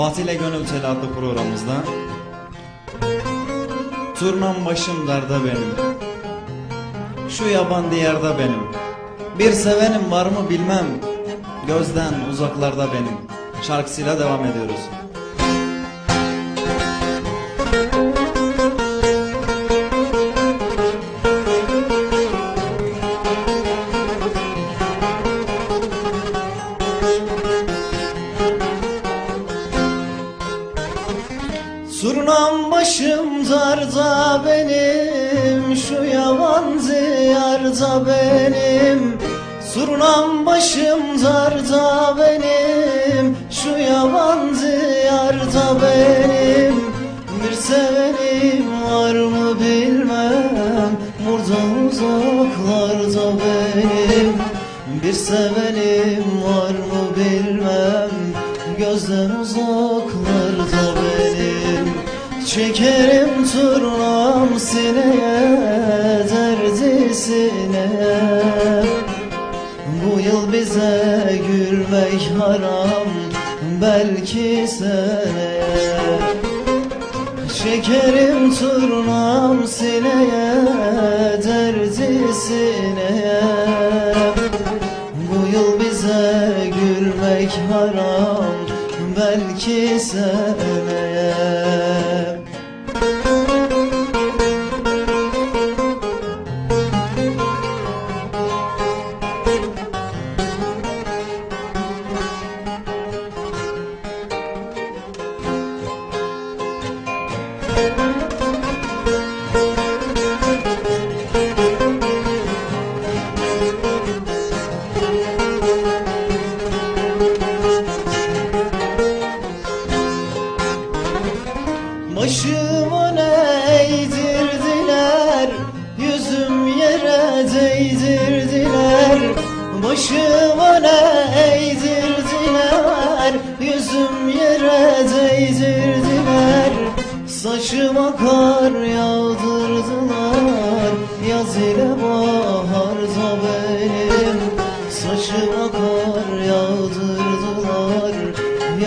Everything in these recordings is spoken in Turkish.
Fatih ile Gönül Teli adlı programımızda Turnam başım darda benim. Şu yaban diyarda benim. Bir sevenim var mı bilmem. Gözden uzaklarda benim. Şarkısıyla devam ediyoruz. Surnam başım darda benim Şu yavan ziyarda benim. Surnam başım darda benim Şu yavan ziyarda benim. Bir sevenim var mı bilmem Burada uzaklarda benim. Bir sevenim var mı bilmem Gözden uzaklarda benim Çekerim turnam sineye Derdi sineye Bu yıl bize gülmek haram Belki seneye. Şekerim turnam sineye Derdi sineye Bu yıl bize gülmek haram Belki seneye Başımı Başımı eğdirdiler Yüzüm yere değdirdiler Saçıma kar yağdırdılar. Yaz ile baharda benim. Saçıma kar yağdırdılar.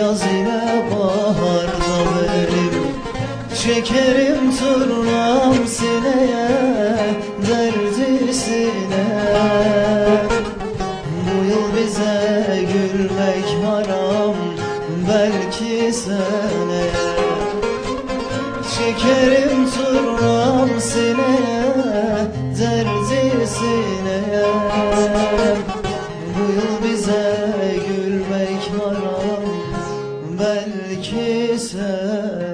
Yaz ile baharda benim. Çekerim turnam bize gülmek haram Belki seneye Çekerim turnam sineye Derdi sineye. Bu yıl bize gülmek haram Belki seneye